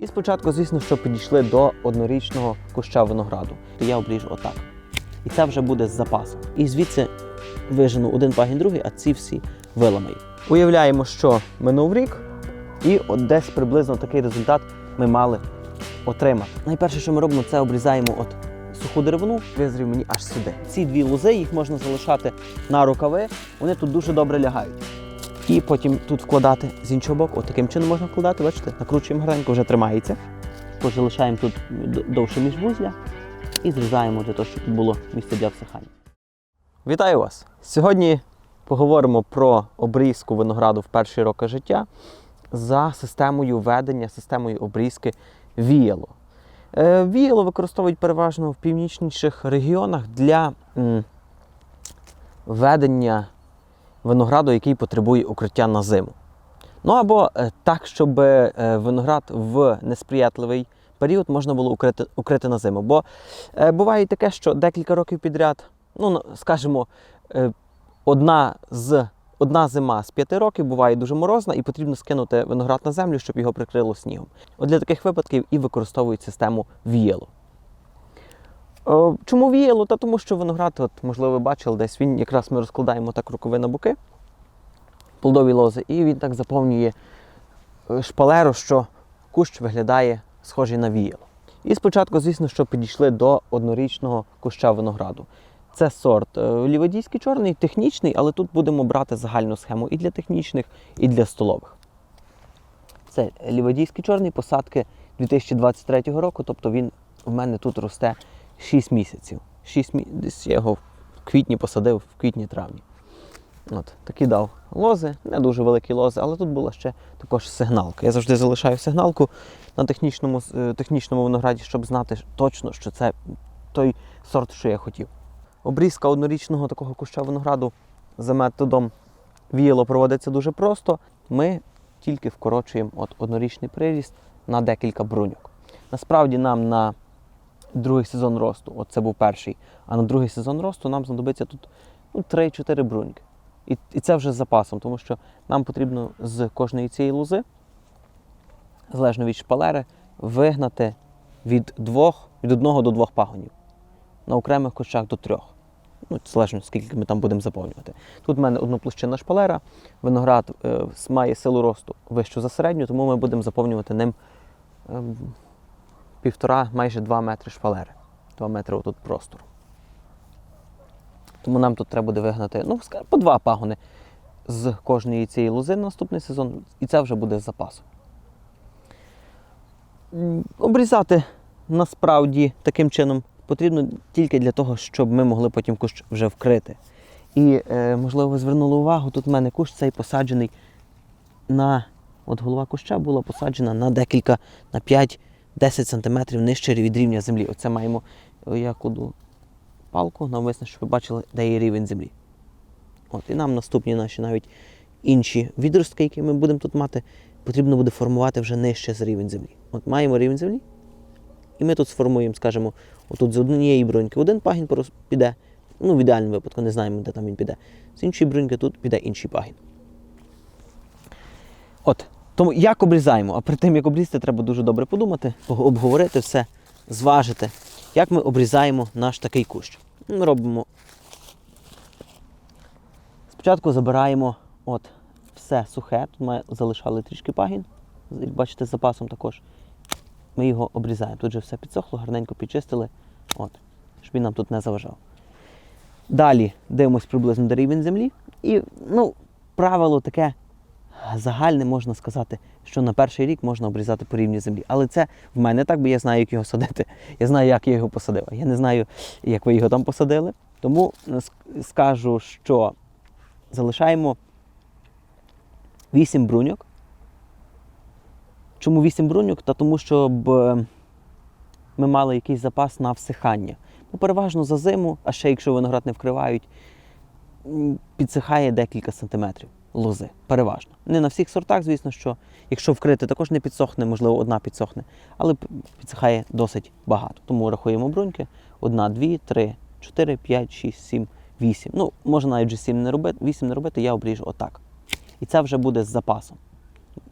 І спочатку, звісно, що підійшли до однорічного куща винограду, то я обріжу отак. І це вже буде з запасом. І звідси вижену один пагін другий, а ці всі виламаю. Уявляємо, що минув рік, і от десь приблизно такий результат ми мали отримати. Найперше, що ми робимо, це обрізаємо от суху деревину, визрів мені аж сюди. Ці дві лози їх можна залишати на рукави, вони тут дуже добре лягають. І потім тут вкладати з іншого боку. От таким чином можна вкладати, бачите, накручуємо гарненько, вже тримається. Залишаємо тут довше міжвузля і зрізаємо для того, щоб тут було місце для всихання. Вітаю вас! Сьогодні поговоримо про обрізку винограду в перші роки життя за системою ведення, системою обрізки віяло. Е, Віяло використовують переважно в північніших регіонах для ведення винограду, який потребує укриття на зиму. Ну або е, так, щоб е, виноград в несприятливий період можна було укрити, укрити на зиму. Бо е, буває таке, що декілька років підряд, ну скажімо, одна з. Одна зима з п'яти років буває дуже морозна, і потрібно скинути виноград на землю, щоб його прикрило снігом. От для таких випадків і використовують систему віяло. Е, Чому віяло? Та тому що виноград, от, можливо, ви бачили, десь він якраз ми розкладаємо так рукави на боки, плодові лози, і він так заповнює е, шпалеру, що кущ виглядає схожий на віяло. І спочатку, звісно, що підійшли до однорічного куща винограду. Це сорт е, ліводійський чорний, технічний, але тут будемо брати загальну схему і для технічних, і для столових. Це ліводійський чорний посадки 2023 року, тобто він в мене тут росте 6 місяців. 6 мі... Десь я його в квітні посадив, в квітні-травні. От, такі дав лози, не дуже великі лози, але тут була ще також сигналка. Я завжди залишаю сигналку на технічному, е, технічному винограді, щоб знати точно, що це той сорт, що я хотів. Обрізка однорічного такого куща винограду за методом віяло проводиться дуже просто. Ми тільки вкорочуємо от однорічний приріст на декілька бруньок. Насправді нам на другий сезон росту, от це був перший, а на другий сезон росту нам знадобиться тут ну, 3-4 бруньки. І, і це вже з запасом, тому що нам потрібно з кожної цієї лози, залежно від шпалери, вигнати від двох, від одного до двох пагонів. На окремих кущах до трьох. Ну, залежно, скільки ми там будемо заповнювати. Тут в мене одноплощинна шпалера, виноград е, має силу росту вищу за середню, тому ми будемо заповнювати ним ем, півтора, майже два метри шпалери. Два метри отут простору. Тому нам тут треба буде вигнати ну, по два пагони з кожної цієї лози на наступний сезон, і це вже буде з запасом. Обрізати насправді таким чином потрібно тільки для того, щоб ми могли потім кущ вже вкрити. І, е, можливо, ви звернули увагу, тут в мене кущ цей посаджений на. От голова куща була посаджена на декілька, на 5-10 см нижче від рівня землі. Оце маємо, е, я кладу палку навмисно, щоб ви бачили, де є рівень землі. От, і нам наступні наші навіть інші відростки, які ми будемо тут мати, потрібно буде формувати вже нижче з рівень землі. От маємо рівень землі, і ми тут сформуємо, скажімо, отут з однієї бруньки один пагін піде. Ну, в ідеальному випадку не знаємо, де там він піде. З іншої бруньки тут піде інший пагін. От. Тому як обрізаємо? А перед тим, як обрізати, треба дуже добре подумати, обговорити все, зважити, як ми обрізаємо наш такий кущ. Ми робимо. Спочатку забираємо от все сухе. Тут ми залишали трішки пагін. Як бачите, з запасом також. Ми його обрізаємо. Тут же все підсохло, гарненько підчистили, от, щоб він нам тут не заважав. Далі дивимось приблизно до рівень землі. І ну, правило таке загальне можна сказати, що на перший рік можна обрізати по рівні землі. Але це в мене так, бо я знаю, як його садити. Я знаю, як я його посадив. Я не знаю, як ви його там посадили. Тому е, скажу, що залишаємо 8 бруньок. Чому 8 бруньок? Та тому, щоб е, ми мали якийсь запас на всихання. Ну, переважно за зиму, а ще якщо виноград не вкривають, підсихає декілька сантиметрів лози. Переважно. Не на всіх сортах, звісно, що якщо вкрити, також не підсохне, можливо, одна підсохне, але підсихає досить багато. Тому рахуємо бруньки: одна, дві, три, чотири, п'ять, шість, сім, вісім. Ну, можна навіть вже сім не робити, вісім не робити, я обріжу отак. І це вже буде з запасом.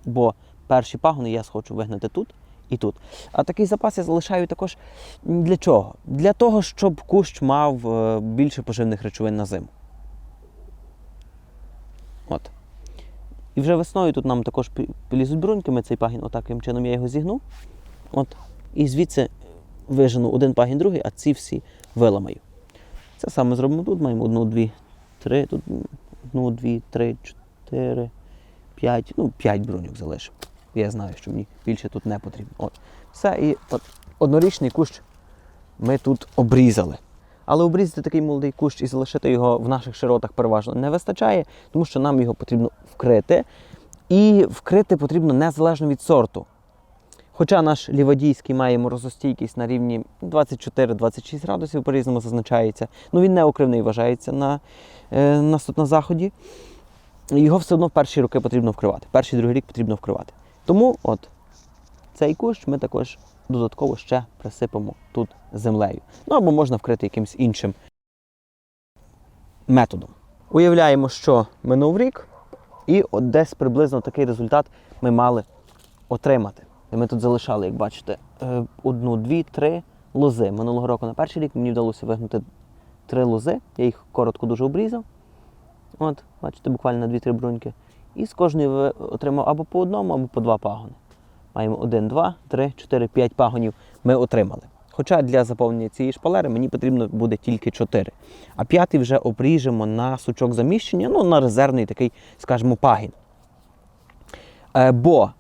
Бо перші пагони я схочу вигнати тут, і тут. А такий запас я залишаю також для чого? Для того, щоб кущ мав е, більше поживних речовин на зиму. От. І вже весною тут нам також полізуть бруньки, ми цей пагін, отаким чином я його зігнув. От. І звідси вижену один пагін, другий, а ці всі виламаю. Це саме зробимо тут. Маємо одну, дві, три, тут одну, дві, три, чотири, п'ять. Ну, п'ять бруньок залишимо. Я знаю, що мені більше тут не потрібно. От. Все, і от однорічний кущ ми тут обрізали. Але обрізати такий молодий кущ і залишити його в наших широтах переважно не вистачає, тому що нам його потрібно вкрити. І вкрити потрібно незалежно від сорту. Хоча наш лівадійський має морозостійкість на рівні 24-26 градусів, по-різному зазначається. Ну він не окривний вважається на, е, нас на заході. Його все одно в перші роки потрібно вкривати. Перший другий рік потрібно вкривати. Тому от цей кущ ми також додатково ще присипемо тут землею. Ну або можна вкрити якимось іншим методом. Уявляємо, що минув рік, і от десь приблизно такий результат ми мали отримати. І ми тут залишали, як бачите, е, одну, дві, три лози. Минулого року на перший рік мені вдалося вигнути три лози. Я їх коротко дуже обрізав. От, бачите, буквально на 2-3 бруньки. І з кожної отримав або по одному, або по два пагони. Маємо 1, 2, 3, 4, 5 пагонів ми отримали. Хоча для заповнення цієї шпалери мені потрібно буде тільки 4. А п'ятий вже обріжемо на сучок заміщення, ну на резервний такий, скажімо, пагін. Е, бо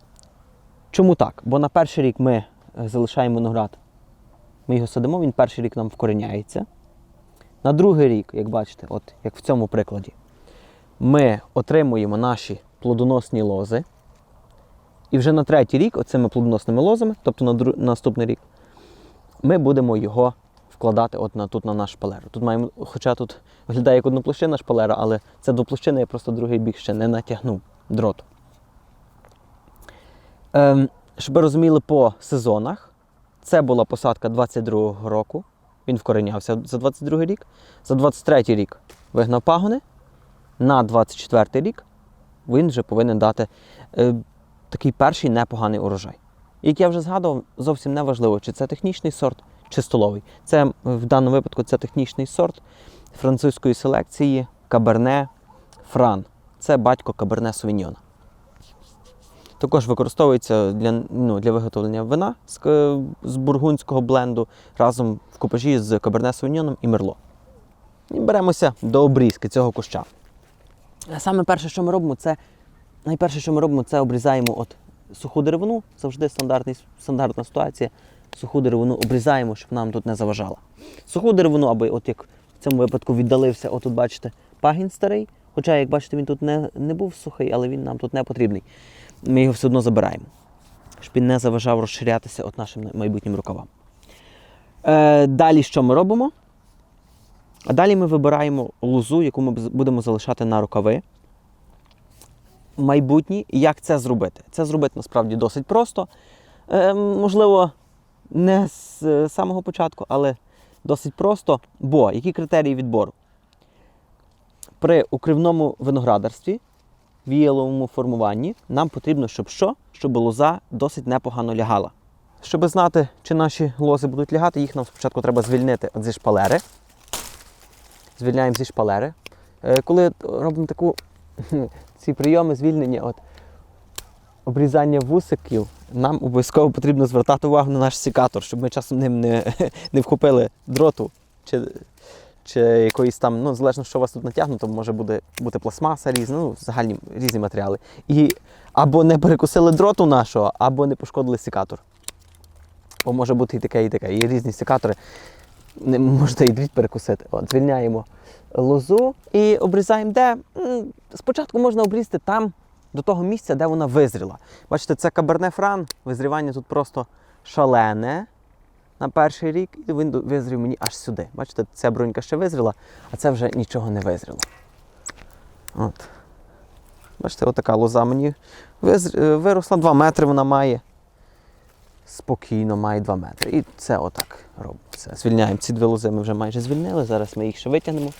чому так? Бо на перший рік ми е, залишаємо виноград, ми його садимо, він перший рік нам вкореняється. На другий рік, як бачите, от як в цьому прикладі, ми отримуємо наші плодоносні лози. І вже на третій рік, оцими плодоносними лозами, тобто на дру- наступний рік, ми будемо його вкладати от на, тут на наш шпалеру. Тут маємо, хоча тут виглядає як одноплощина шпалера, але це двоплощина, я просто другий бік ще не натягнув дроту. Ем, щоб ви розуміли по сезонах, це була посадка 22-го року. Він вкоренявся за 22 рік. За 23 рік вигнав пагони. На 24 рік він вже повинен дати е, такий перший непоганий урожай. Як я вже згадував, зовсім не важливо, чи це технічний сорт, чи столовий. Це е, в даному випадку це технічний сорт французької селекції Каберне Фран. Це батько Каберне Совіньйона. Також використовується для, ну, для виготовлення вина з, к- з бургундського бленду разом в купажі з Каберне Совіньйоном і Мерло. І беремося до обрізки цього куща. Саме перше, що ми робимо, це найперше, що ми робимо, це обрізаємо от суху деревину. Завжди стандартний, стандартна ситуація. Суху деревину обрізаємо, щоб нам тут не заважала. Суху деревину, аби, от як в цьому випадку віддалився, отут бачите, пагін старий. Хоча, як бачите, він тут не, не був сухий, але він нам тут не потрібний. Ми його все одно забираємо, щоб він не заважав розширятися от нашим майбутнім рукавам. Е, далі що ми робимо? А далі ми вибираємо лозу, яку ми будемо залишати на рукави. Майбутні, І як це зробити? Це зробити насправді досить просто. Е, можливо, не з самого початку, але досить просто. Бо які критерії відбору? При укривному виноградарстві, віяловому формуванні, нам потрібно, щоб що? Щоб лоза досить непогано лягала. Щоб знати, чи наші лози будуть лягати, їх нам спочатку треба звільнити зі шпалери звільняємо зі шпалери. Е, Коли робимо таку, ці прийоми звільнення, от, обрізання вусиків, нам обов'язково потрібно звертати увагу на наш секатор, щоб ми часом ним не, не вхопили дроту чи, чи якоїсь там, ну, залежно, що у вас тут натягнуто, може буде бути пластмаса різна, ну, загальні різні матеріали. І або не перекусили дроту нашого, або не пошкодили секатор. Бо може бути і таке, і таке. Є різні секатори можете і дріт перекусити. От, звільняємо лозу і обрізаємо де. Спочатку можна обрізати там, до того місця, де вона визріла. Бачите, це каберне фран, визрівання тут просто шалене на перший рік, і він визрів мені аж сюди. Бачите, ця брунька ще визріла, а це вже нічого не визріло. От. Бачите, отака лоза мені е, виросла 2 метри вона має спокійно має 2 метри. І це отак робимо. Все. Звільняємо ці дві лози, ми вже майже звільнили. Зараз ми їх ще витягнемо.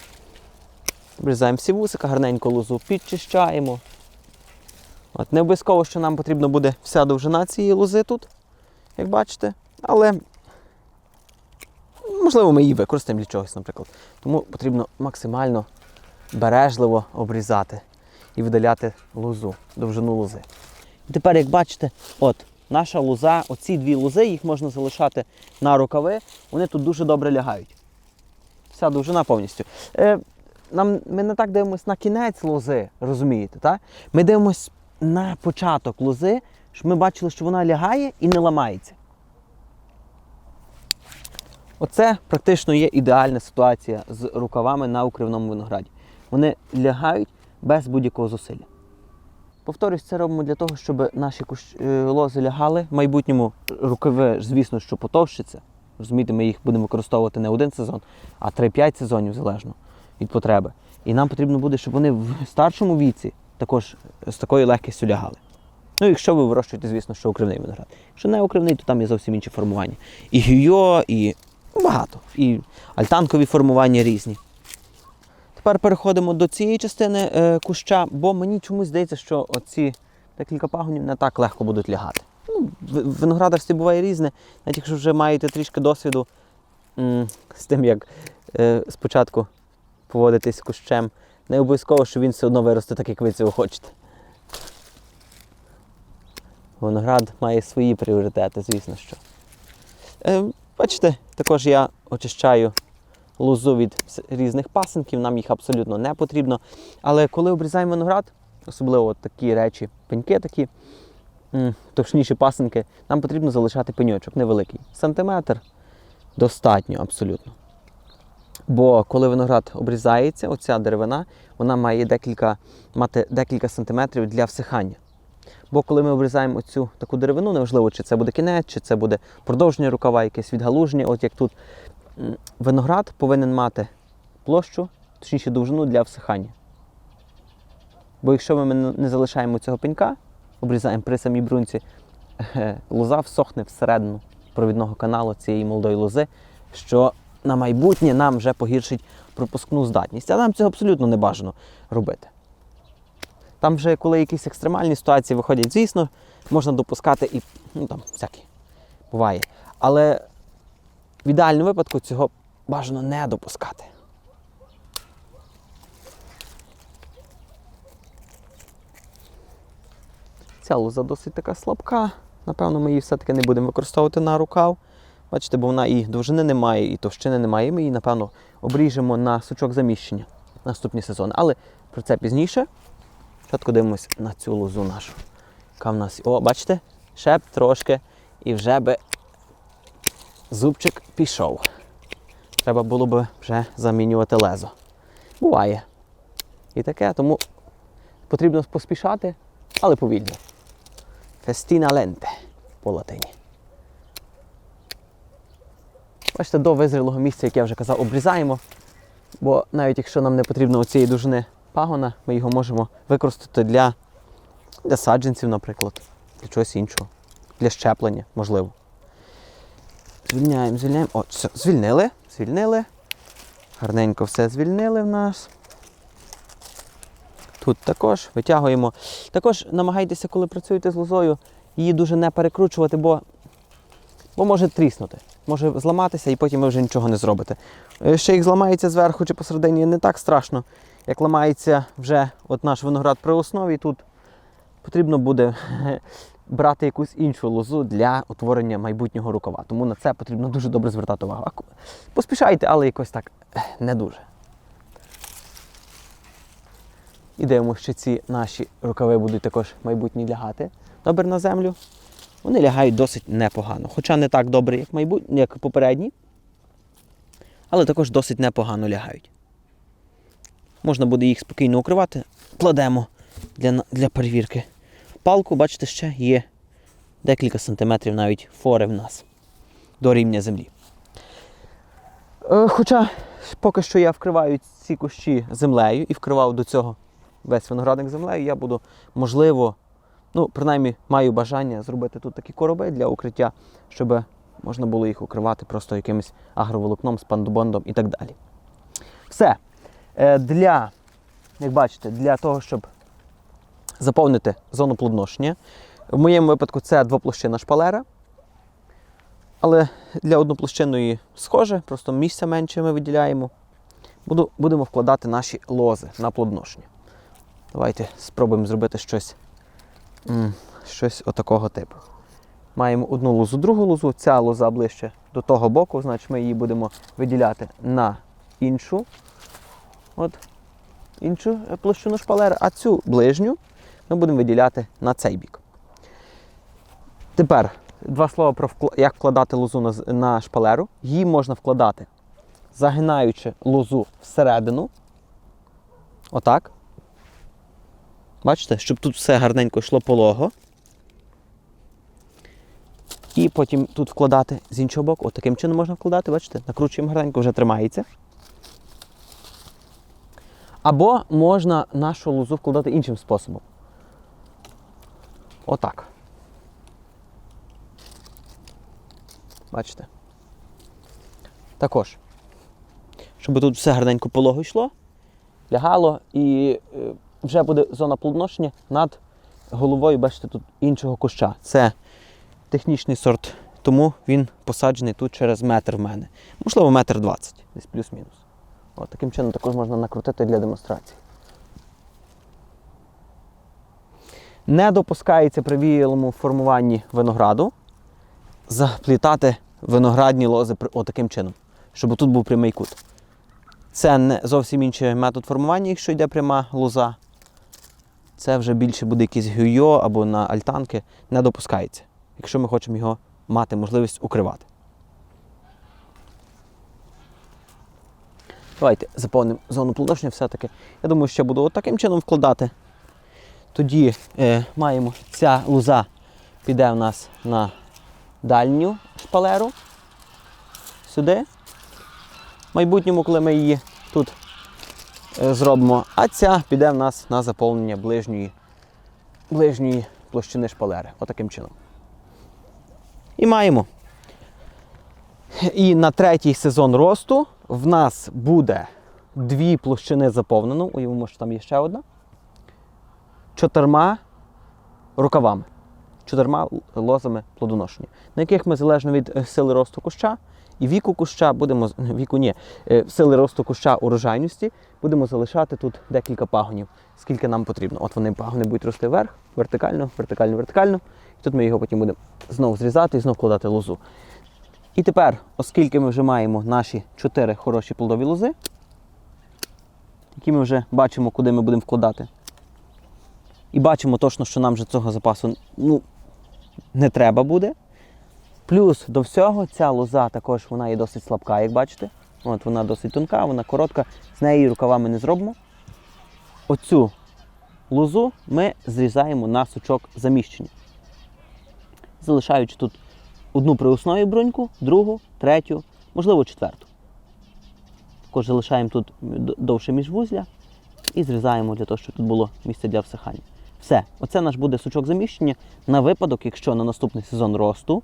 Обрізаємо всі вусика, гарненько лозу підчищаємо. От, не обов'язково, що нам потрібно буде вся довжина цієї лози тут. як бачите, але можливо ми її використаємо для чогось, наприклад. Тому потрібно максимально бережливо обрізати і видаляти лозу, довжину лози. І тепер, як бачите, от наша лоза, оці дві лози, їх можна залишати на рукави, вони тут дуже добре лягають. Вся довжина повністю. Е, нам, ми не так дивимося на кінець лози, розумієте? Так? Ми дивимося на початок лози, щоб ми бачили, що вона лягає і не ламається. Оце практично є ідеальна ситуація з рукавами на укривному винограді. Вони лягають без будь-якого зусилля. Повторюсь, це робимо для того, щоб наші е, лози лягали. В майбутньому рукави, звісно, що потовщаться. Розумієте, ми їх будемо використовувати не один сезон, а 3-5 сезонів залежно від потреби. І нам потрібно буде, щоб вони в старшому віці також з такою легкістю лягали. Ну, якщо ви вирощуєте, звісно, що укривний виноград. Якщо не укривний, то там є зовсім інші формування. І гюйо, і багато. І альтанкові формування різні. Тепер переходимо до цієї частини е, куща, бо мені чомусь здається, що оці декілька пагонів не так легко будуть лягати. Ну, виноградарстві буває різне, навіть якщо вже маєте трішки досвіду м, з тим, як е, спочатку поводитись з кущем, не обов'язково, що він все одно виросте так, як ви цього хочете. Виноград має свої пріоритети, звісно що. Е, бачите, також я очищаю лозу від різних пасинків, нам їх абсолютно не потрібно. Але коли обрізаємо виноград, особливо такі речі, пеньки такі, товшніші пасинки, нам потрібно залишати пеньочок невеликий. Сантиметр достатньо абсолютно. Бо коли виноград обрізається, оця деревина, вона має декілька, мати декілька сантиметрів для всихання. Бо коли ми обрізаємо цю таку деревину, неважливо, чи це буде кінець, чи це буде продовження рукава, якесь відгалуження, от як тут виноград повинен мати площу, точніше довжину для всихання. Бо якщо ми не залишаємо цього пенька, обрізаємо при самій брунці, е, лоза всохне всередину провідного каналу цієї молодої лози, що на майбутнє нам вже погіршить пропускну здатність. А нам цього абсолютно не бажано робити. Там вже, коли якісь екстремальні ситуації виходять, звісно, можна допускати і ну, там, всякі буває. Але в ідеальному випадку цього бажано не допускати. Ця лоза досить така слабка. Напевно, ми її все-таки не будемо використовувати на рукав. Бачите, бо вона і довжини немає, і товщини немає. Ми її, напевно, обріжемо на сучок заміщення наступні сезони. Але про це пізніше. Спочатку дивимося на цю лозу нашу. Яка в нас. О, бачите? Ще б трошки і вже би зубчик пішов. Треба було б вже замінювати лезо. Буває. І таке, тому потрібно поспішати, але повільно. Фестіна ленте по латині. Бачите, до визрілого місця, як я вже казав, обрізаємо. Бо навіть якщо нам не потрібно оцієї довжини пагона, ми його можемо використати для, для саджанців, наприклад, для чогось іншого, для щеплення, можливо. Звільняємо, звільняємо. О, все, звільнили, звільнили. Гарненько все звільнили в нас. Тут також витягуємо. Також намагайтеся, коли працюєте з лозою, її дуже не перекручувати, бо, бо може тріснути. Може зламатися і потім ви вже нічого не зробите. Е, Ще як зламається зверху чи посередині не так страшно, як ламається вже от наш виноград при основі. Тут потрібно буде брати якусь іншу лозу для утворення майбутнього рукава. Тому на це потрібно дуже добре звертати увагу. Поспішайте, але якось так не дуже. І дивимося, що ці наші рукави будуть також майбутні лягати добре на землю. Вони лягають досить непогано. Хоча не так добре, як, майбут... як попередні, але також досить непогано лягають. Можна буде їх спокійно укривати. Кладемо для, для перевірки. Палку, бачите, ще є декілька сантиметрів навіть фори в нас до рівня землі. Е, Хоча поки що я вкриваю ці кущі землею і вкривав до цього весь виноградник землею, я буду, можливо, ну, принаймні маю бажання зробити тут такі короби для укриття, щоб можна було їх укривати просто якимось агроволокном, спандобондом і так далі. Все. Е, Для, як бачите, для того, щоб заповнити зону плодоношення, в моєму випадку це двоплощина шпалера. Але для одноплощинної схоже, просто місця менше ми виділяємо. Буду, будемо вкладати наші лози на плодоношення. Давайте спробуємо зробити щось, щось отакого типу. Маємо одну лозу, другу лозу, ця лоза ближче до того боку, значить ми її будемо виділяти на іншу, от, іншу площину шпалери, а цю ближню ми будемо виділяти на цей бік. Тепер два слова про як вкладати лозу на, шпалеру. Її можна вкладати, загинаючи лозу всередину. Отак. Бачите, щоб тут все гарненько йшло полого. І потім тут вкладати з іншого боку. От таким чином можна вкладати, бачите, накручуємо гарненько, вже тримається. Або можна нашу лозу вкладати іншим способом. Отак. Бачите? Також. Щоб тут все гарненько полого йшло, лягало і е, вже буде зона плодоношення над головою, бачите, тут іншого куща. Це технічний сорт, тому він посаджений тут через метр в мене. Можливо, метр двадцять, десь плюс-мінус. Таким чином також можна накрутити для демонстрації. Не допускається при віялому формуванні винограду заплітати виноградні лози отаким чином, щоб тут був прямий кут. Це не зовсім інший метод формування, якщо йде пряма лоза. Це вже більше буде якийсь гюйо або на альтанки. Не допускається, якщо ми хочемо його мати можливість укривати. Давайте заповнимо зону плодоношення все-таки. Я думаю, що буду от таким чином вкладати. Тоді е, маємо ця лоза піде у нас на дальню шпалеру. Сюди. В майбутньому, коли ми її тут е, зробимо, а ця піде в нас на заповнення ближньої, ближньої площини шпалери. Отаким чином. І маємо. І на третій сезон росту в нас буде дві площини заповнено. Уявимо, що там є ще одна. Чотирма рукавами. Чотирма лозами плодоношення, на яких ми залежно від е, сили росту куща і віку куща будемо віку ні, е, сили росту куща урожайності будемо залишати тут декілька пагонів, скільки нам потрібно. От вони пагони будуть рости вверх, вертикально, вертикально, вертикально. І тут ми його потім будемо знову зрізати і знову вкладати лозу. І тепер, оскільки ми вже маємо наші чотири хороші плодові лози, які ми вже бачимо, куди ми будемо вкладати. І бачимо точно, що нам вже цього запасу ну, не треба буде. Плюс до всього ця лоза також вона є досить слабка, як бачите. От вона досить тонка, вона коротка, з неї рукавами не зробимо. Оцю лозу ми зрізаємо на сучок заміщення. Залишаючи тут одну приусною бруньку, другу, третю, можливо, четверту. Також залишаємо тут довше міжвузля і зрізаємо для того, щоб тут було місце для всихання. Все, оце наш буде сучок заміщення на випадок, якщо на наступний сезон росту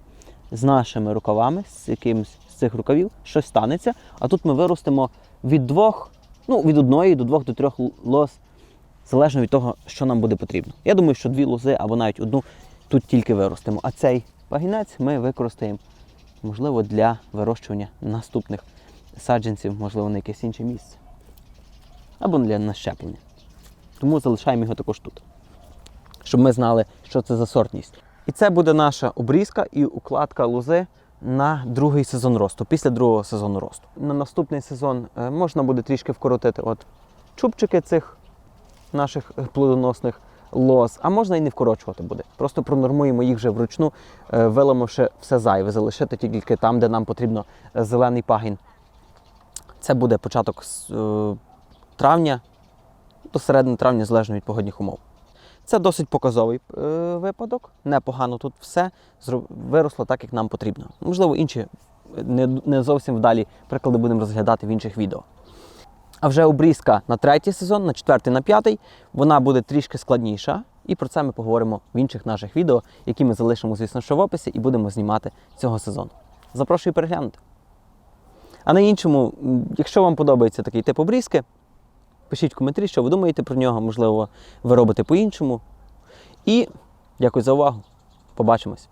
з нашими рукавами, з якимось з цих рукавів, щось станеться. А тут ми виростемо від двох, ну від одної до двох до трьох лоз, залежно від того, що нам буде потрібно. Я думаю, що дві лози або навіть одну тут тільки виростемо. А цей пагінець ми використаємо, можливо, для вирощування наступних саджанців, можливо, на якесь інше місце. Або для нащеплення. Тому залишаємо його також тут щоб ми знали, що це за сортність. І це буде наша обрізка і укладка лози на другий сезон росту, після другого сезону росту. На наступний сезон е, можна буде трішки вкоротити от чубчики цих наших е, плодоносних лоз, а можна і не вкорочувати буде. Просто пронормуємо їх вже вручну, е, виламавши все зайве, залишити тільки там, де нам потрібно зелений пагін. Це буде початок травня до середини травня, залежно від погодних умов. Це досить показовий е, випадок. Непогано тут все виросло так, як нам потрібно. Можливо, інші е, не, не зовсім вдалі приклади будемо розглядати в інших відео. А вже обрізка на третій сезон, на четвертий, на п'ятий, вона буде трішки складніша. І про це ми поговоримо в інших наших відео, які ми залишимо, звісно, що в описі, і будемо знімати цього сезону. Запрошую переглянути. А на іншому, якщо вам подобається такий тип обрізки, Пишіть в коментарі, що ви думаєте про нього, можливо, ви робите по-іншому. І дякую за увагу. Побачимось.